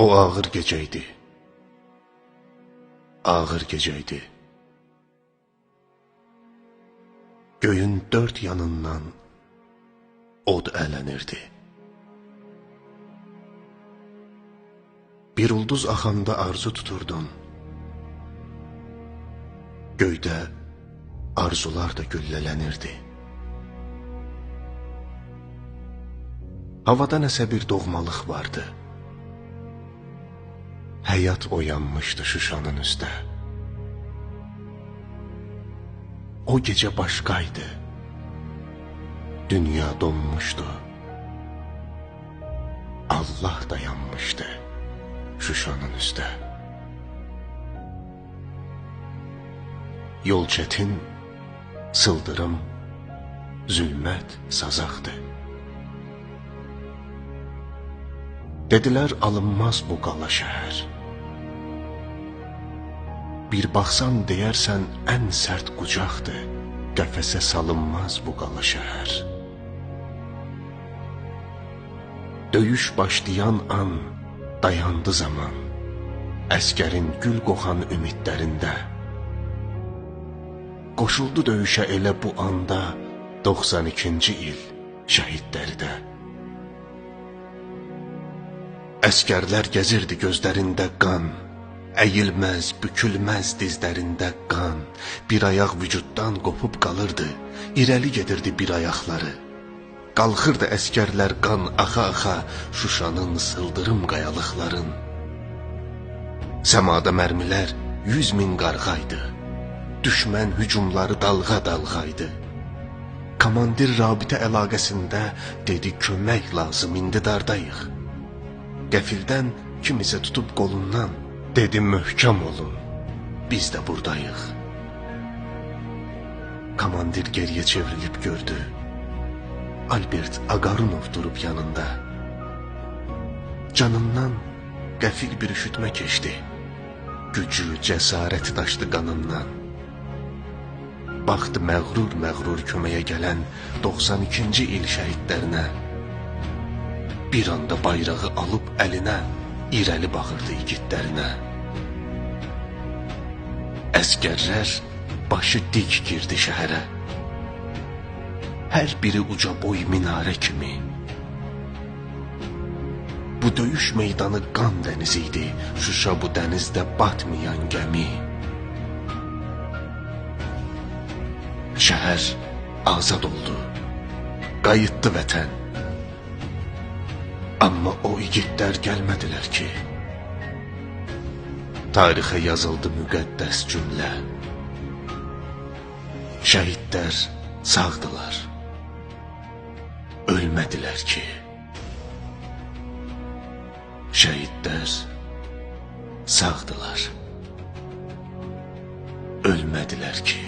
O ağır gecəydi. Ağır gecəydi. Göyün dört yanından od ələnirdi. Bir ulduz axanda arzu tuturdun. Göydə arzular da güllələnirdi. Havada nəsə bir doğmalıq vardı. Həyat oyanmışdı Şuşanın üstə. O gecə başqaydı. Dünya donmuşdu. Allah dayanmışdı Şuşanın üstə. Yol çətin, sıldırım, zülmət sazaqdı. Dedilər alınmaz bu qala şəhər. Bir baxsan deyərsən ən sərt qucaqdır. Qəfəsə salınmaz bu qala şəhər. Döyüş başlayan an dayandı zaman. Əskərin gül qoxan ümidlərində. Qoşuldu döyüşə elə bu anda 92-ci il şəhidləri də. Əskərlər gəzirdi gözlərində qan. Əyilməz, bükülməz dizlərində qan. Bir ayaq vücuddan qopub qalırdı. İrəli gedirdi bir ayaqları. Qalxırdı əskərlər qan axa-axa Şuşanın sıldırım qayalıqların. Səmada mərmilər yüz min qarğaydı. Düşmən hücumları dalğa-dalğaydı. Komandir rabitə əlaqəsində dedi kömək lazım indi dardayıq. Qəfildən kimisə tutub qolundan dedi möhkəm olun. Biz də burdayıq. Komandir geriyə çevrilib gördü. Albert Agarunov durub yanında. Canından qəfil bir üşütmə keçdi. Gücü, cəsarəti daşdı qanından. Baxdı məğrur-məğrur köməyə gələn 92-ci il şəhidlərinə. Bir anda bayrağı alıb əlinə irəli baxırdı igidlərinə. Əskərlər başı dik girdi şəhərə. Hər biri uca boy minarə kimi. Bu döyüş meydanı qan dənizi idi. Şuşa bu dənizdə batmayan gəmi. Şəhər azad oldu. Qayıtdı vətən. Amma o igidlər gəlmədilər ki. Tarixə yazıldı müqəddəs cümlə. Şəhidlər sağdılar. Ölmədilər ki. Şəhidlər sağdılar. Ölmədilər ki.